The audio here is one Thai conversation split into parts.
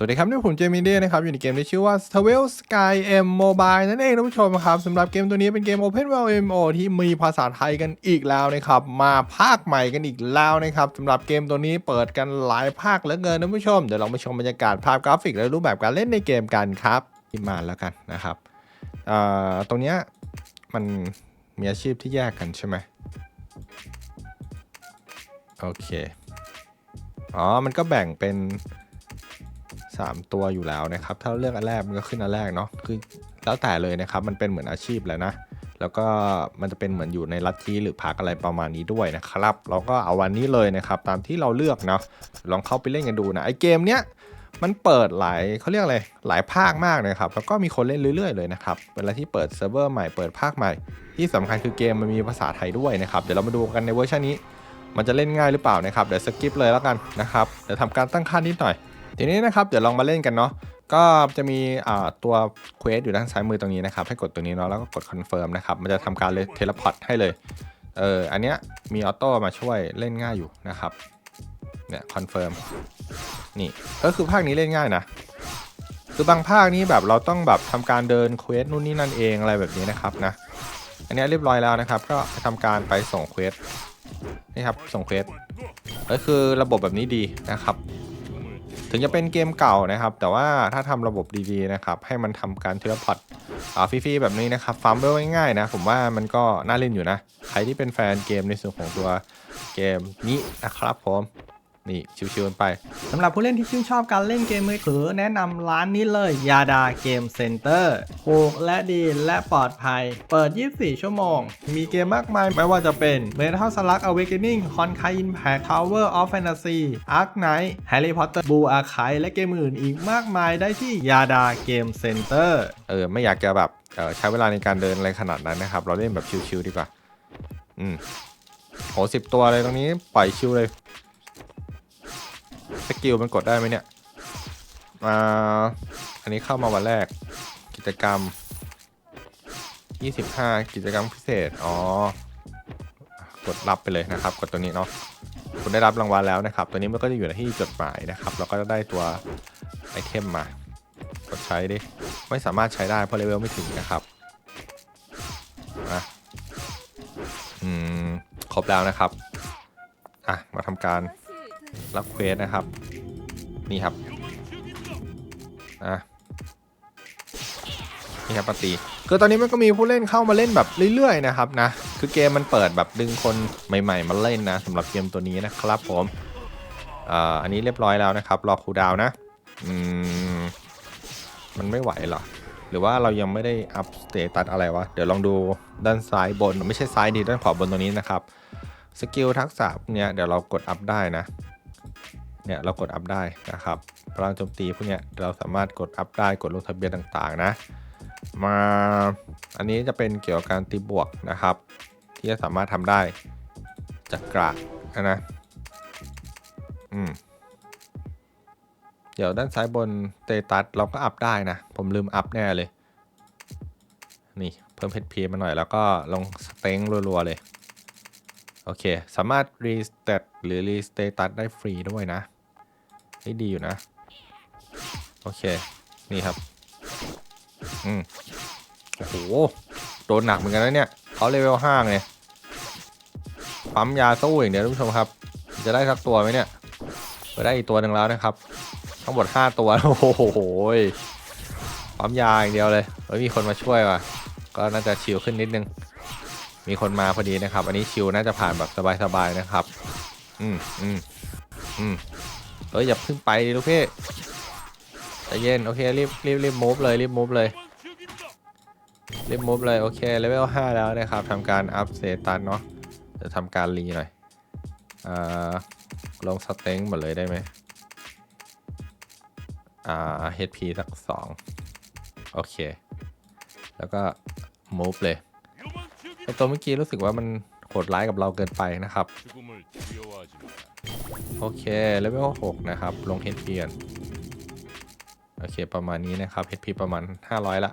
สวัสดีครับนี่ผมเจมิเดียนะครับ อยู่ในเกมที่ชื่อว่า s t a v e l Sky M Mobile นั่นเองท่านผู้ชมครับสำหรับเกมตัวนี้เป็นเกม Open World MMO ที่มีภาษาไทยกันอีกแล้วนะครับ มาภาคใหม่กันอีกแล้วนะครับสำหรับเกมตัวนี้เปิดกันหลายภาคเหลือเกินท่านผู้ชม เดี๋ยวเรามาชมบรรยากาศภาพกราฟิกและรูปแบบการเล่นในเกมกันครับที่มาแล้วกันนะครับตรงเนี้ยมันมีอาชีพที่แยกกันใช่ไหมโอเคอ๋อมันก็แบ่งเป็น 3 ตัวอยู่แล้วนะครับ ถ้าเลือกอันแรกมันก็ขึ้นอันแรกเนาะคือแล้วแต่เลยนะครับ มันเป็นเหมือนอาชีพแล้วนะ แล้วก็มันจะเป็นเหมือนอยู่ในลัทธิหรือพักอะไรประมาณนี้ด้วยนะครับ เราก็เอาวันนี้เลยนะครับ ตามที่เราเลือกเนาะลองเข้าไปเล่นกันดูนะไอเกมเนี้ยมันเปิดหลายเขาเรียกอะไรหลายภาคมากนะครับ แล้วก็มีคนเล่นเรื่อยๆเลยนะครับเวลาที่เปิดเซิร์ฟเวอร์ใหม่เปิดภาคใหม่ ที่สำคัญคือเกมมันมีภาษาไทยด้วยนะครับ เดี๋ยวเรามาดูกันในเวอร์ชันนี้ มันจะเล่นง่ายหรือเปล่านะครับ เดี๋ยวสกิปเลยแล้วกันนะครับ เดี๋ยวทำการตั้งค่านิดหน่อย ทีนี้นะครับเดี๋ยวลองมาเล่นกันเนาะก็จะมีตัวเควสอยู่ด้านซ้ายมือตรงนี้นะครับให้กดตัวนี้เนาะแล้วก็กดคอนเฟิร์มนะครับมันจะทำการเลยเทเลพอร์ตให้เลยเอออันเนี้ยมีออโต้มาช่วยเล่นง่ายอยู่นะครับเนี่ยคอนเฟิร์มนี่ก็คือภาคนี้เล่นง่ายนะคือบางภาคนี้แบบเราต้องแบบทำการเดินเควสนู่นนี่นั่นเองอะไรแบบนี้นะครับนะอันเนี้ยเรียบร้อยแล้วนะครับ ก็ทำการไปส่งเควสนี่ครับส่งเควสก็คือระบบแบบนี้ดีนะครับ ถึงจะเป็นเกมเก่านะครับ แต่ว่าถ้าทำระบบดีๆนะครับ ให้มันทำการเทเลพอร์ตฟรีๆแบบนี้นะครับฟาร์มเวลง่ายๆนะ ผมว่ามันก็น่าเล่นอยู่นะ ใครที่เป็นแฟนเกมในส่วนของตัวเกมนี้นะครับผม นี่ชิวๆกันไปสำหรับผู้เล่นที่ชื่นชอบการเล่นเกมมือถือ แนะนำร้านนี้เลยยาดาเกมเซ็นเตอร์ถูกและดีและปลอดภัย เปิด 24 ชั่วโมง มีเกมมากมายไม่ว่าจะเป็น Metal Slug Awakening Honkai Impact Tower of Fantasy Ark Knight Harry Potter Blue Archive และเกมอื่นอีกมากมายได้ที่ยาดาเกมเซ็นเตอร์เออไม่อยากจะแบบเออใช้เวลาในการเดินอะไรขนาดนั้นนะครับ เราเล่นแบบชิวๆดีกว่า อืมโหสิบตัวเลยตรงนี้ปล่อยชิวเลย สกิลมันกดได้ไหมเนี่ยมาอันนี้เข้ามาวันแรก กิจกรรม 25 กิจกรรมพิเศษ อ๋อ กดรับไปเลยนะครับ กดตัวนี้เนาะคุณได้รับรางวัลแล้วนะครับ ตัวนี้มันก็จะอยู่ในที่จดหมายนะครับเราก็จะได้ตัวไอเทมมา กดใช้ดิ ไม่สามารถใช้ได้เพราะเลเวลไม่ถึงนะครับอะอืม ครบแล้วนะครับ อะ มาทำการ รับเควสนะครับ นี่ครับอะนี่ครับปตีคือตอนนี้มันก็มีผู้เล่นเข้ามาเล่นแบบเรื่อยๆนะครับนะ คือเกมมันเปิดแบบดึงคนใหม่ ๆ มาเล่นนะสำหรับเกมตัวนี้นะครับผมอ่าอันนี้เรียบร้อยแล้วนะครับ รอคูดาวนะอืมมันไม่ไหวหรอหรือว่าเรายังไม่ได้อัพสเตตัสอะไรวะ เดี๋ยวลองดูด้านซ้ายบน ไม่ใช่ซ้ายดีด้านขวาบนตรงนี้นะครับ สกิลทักษะเนี้ยเดี๋ยวเรากดอัพได้นะ เนี่ยเรากดอัพได้นะครับพลังโจมตีพวกเนี้ยเราสามารถกดอัพได้กดลงทะเบียนต่างๆนะมาอันนี้จะเป็นเกี่ยวกับการตีบวกนะครับ ที่จะสามารถทำได้จากกระนะอืมเดี๋ยวด้านซ้ายบนเตตัสเราก็อัพได้นะ ผมลืมอัพแน่เลย นี่เพิ่ม HP มาหน่อยแล้วก็ลงสเต็งรัวๆเลย โอเค สามารถรีสเตตหรือรีสเตตัสได้ฟรีด้วยนะ นี่ดีอยู่นะ โอเค นี่ครับ อืมโอ้โห โดนหนักเหมือนกันนะเนี่ยเขาเลเวลห้าไงปั๊มยาสู้อย่างเดียวท่านผู้ชมครับ จะได้สักตัวไหมเนี่ยไปได้อีกตัวหนึ่งแล้วนะครับ ทั้งหมด5ตัว โอ้โหปั๊มยาอย่างเดียวเลยเฮ้ยมีคนมาช่วยว่ะ ก็น่าจะชิลขึ้นนิดนึง มีคนมาพอดีนะครับ อันนี้ชิลน่าจะผ่านแบบสบายๆนะครับ อืมอืมอืม เฮ้ยอย่าเพิ่งไปดิลูกพี่ใจเย็นโอเครีบรีบรีบมูฟเลยรีบมูฟเลยรีบมูฟเลยโอเคเลเวล5แล้วนะครับทำการอัพเซตันเนาะจะทำการรีหน่อยอ่าลงสเต็งหมดเลยได้ไหมอ่า HP สักสองโอเค แล้วก็ move เลยไอตัวเมื่อกี้รู้สึกว่ามันโหดร้ายกับเราเกินไปนะครับ โอเคเลเวล6นะครับ ลง HP กันโอเค ประมาณนี้นะครับ HP ประมาณ 500 ละ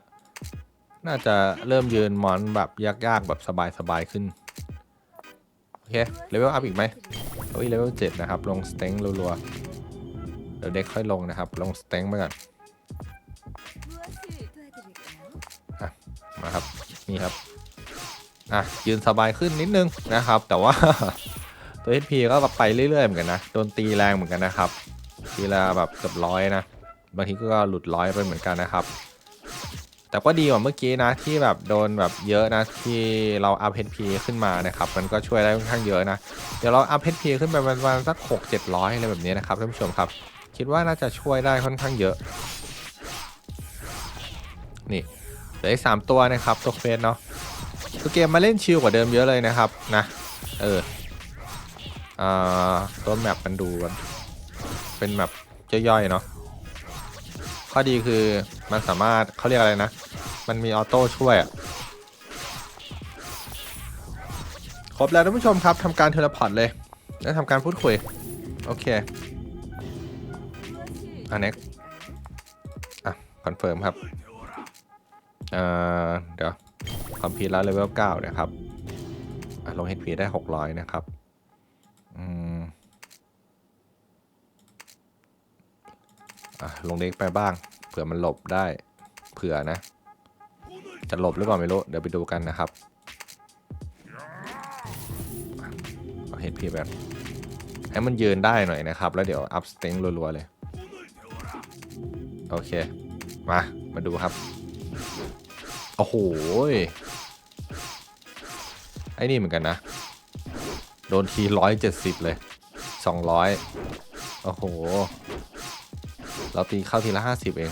น่าจะเริ่มยืนมอนแบบยากๆ แบบสบายๆ ขึ้น โอเค เลเวลอัพอีกไหมโอ้ย เลเวล7นะครับ ลงสเต็งรัวๆเอเดี๋ยวเด็กค่อยลงนะครับ ลงสเต็งไปก่อนมาครับ นี่ครับ อะ ยืนสบายขึ้นนิดนึงนะครับ แต่ว่า ตัว HP ก็แบบไปเรื่อยๆเหมือนกันนะ โดนตีแรงเหมือนกันนะครับ ทีละแบบเกือบร้อยนะ บางทีก็หลุดร้อยไปเหมือนกันนะครับ แต่ก็ดีกว่าเมื่อกี้นะที่แบบโดนแบบเยอะนะที่เราอัพ HP ขึ้นมานะครับ มันก็ช่วยได้ค่อนข้างเยอะนะ เดี๋ยวเราอัพ HP ขึ้นไปประมาณสัก 6 700อะไรแบบนี้นะครับท่านผู้ชมครับ คิดว่าน่าจะช่วยได้ค่อนข้างเยอะ นี่เหลืออีกสามตัวนะครับตัวเฟสเนาะตัวเกมมาเล่นชิลกว่าเดิมเยอะเลยนะครับนะ เออ อ่าตัวแมปมันดูมันเป็นแมปย่อยๆเนาะข้อดีคือมันสามารถเขาเรียกอะไรนะ มันมีออโต้ช่วยอะครบแล้วท่านผู้ชมครับทำการเทเลพอร์ตเลย แล้วทำการพูดคุย โอเคอันนี้อะ คอนเฟิร์มครับ เอ่อ เดี๋ยว คอมพิวต์แล้วเลเวล9นะครับลง HP ได้ 600 นะครับ อืมอะลงเด็กไปบ้าง เผื่อมันหลบได้ เผื่อนะ จะหลบหรือเปล่าไม่รู้ เดี๋ยวไปดูกันนะครับ เอา HP แบบให้มันยืนได้หน่อยนะครับ แล้วเดี๋ยวอัพสเต็งรัวๆเลย โอเค มา มาดูครับ โอ้โหไอ้นี่เหมือนกันนะ ดนทีร้อยเจ็ดสิบเลยสองร้อยโอ้โห เราตีเข้าทีละห้าสิบเอง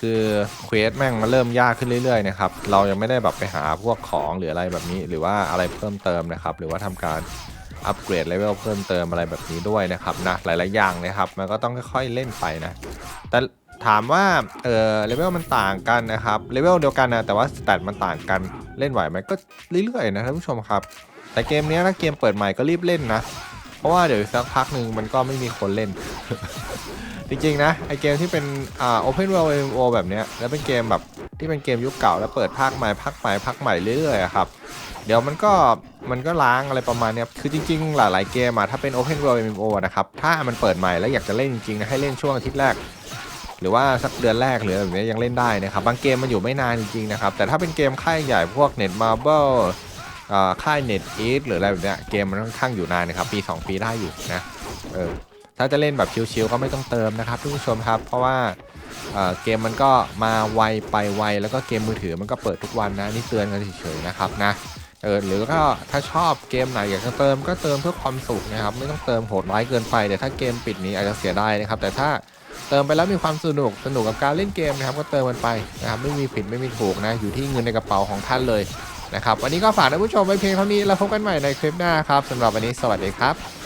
คือเควสแม่งมาเริ่มยากขึ้นเรื่อยๆนะครับ เรายังไม่ได้แบบไปหาพวกของหรืออะไรแบบนี้ หรือว่าอะไรเพิ่มเติมนะครับ หรือว่าทำการอัปเกรดเลเวลเพิ่มเติมอะไรแบบนี้ด้วยนะครับนะหลายๆอย่างนะครับ มันก็ต้องค่อยๆเล่นไปนะ แต่ถามว่าเออเลเวลมันต่างกันนะครับเลเวลเดียวกันนะแต่ว่าสแตทมันต่างกันเล่นไหวไหมก็เรื่อยๆนะท่านผู้ชมครับ แต่เกมนี้ยถ้าเกมเปิดใหม่ก็รีบเล่นนะ เพราะว่าเดี๋ยวสักพักหนึ่งมันก็ไม่มีคนเล่น จริงๆนะไอเกมที่เป็นอ่า Open World MMO แบบเนี้ยแล้วเป็นเกมแบบที่เป็นเกมยุคเก่าแล้วเปิดภาคใหม่ภาคใหม่ภาคใหม่เรื่อยๆครับเดี๋ยวมันก็มันก็ล้างอะไรประมาณเนี้ยคือจริงๆ หลายๆเกมอะถ้าเป็น Open World MMO นะครับ ถ้ามันเปิดใหม่แล้วอยากจะเล่นจริงๆนะให้เล่นช่วงอาทิตย์แรก หรือว่าสักเดือนแรกหรืออะไรแบบนี้ยังเล่นได้นะครับ บางเกมมันอยู่ไม่นานจริงๆนะครับ แต่ถ้าเป็นเกมค่ายใหญ่พวก Net Marble ค่าย Net East หรืออะไรแบบเนี้ยเกมมันค่อนข้างอยู่นานนะครับปี 2 ปีได้อยู่นะเออถ้าจะเล่นแบบชิลๆก็ไม่ต้องเติมนะครับทุกผู้ชมครับ เพราะว่าเเกมมันก็มาไวไปไวแล้วก็เกมมือถือมันก็เปิดทุกวันนะนี่เตือนกันเฉยๆนะครับนะเออหรือก็ถ้าชอบเกมไหนอยากจะเติมก็เติมเพื่อความสุขนะครับไม่ต้องเติมโหดร้ายเกินไปเดี๋ยวถ้าเกมปิดนี้อาจจะเสียไดายนะครับ แต่ถ้าเติมไปแล้วมีความสนุกสนุกกับการเล่นเกมนะครับ ก็เติมมันไปนะครับไม่มีผิดไม่มีถูกนะอยู่ที่เงินในกระเป๋าของท่านเลย นะครับวันนี้ก็ฝากท่านผู้ชมไว้เพียงเท่านี้แล้วพบกันใหม่ในคลิปหน้าครับสำหรับวันนี้สวัสดีครับ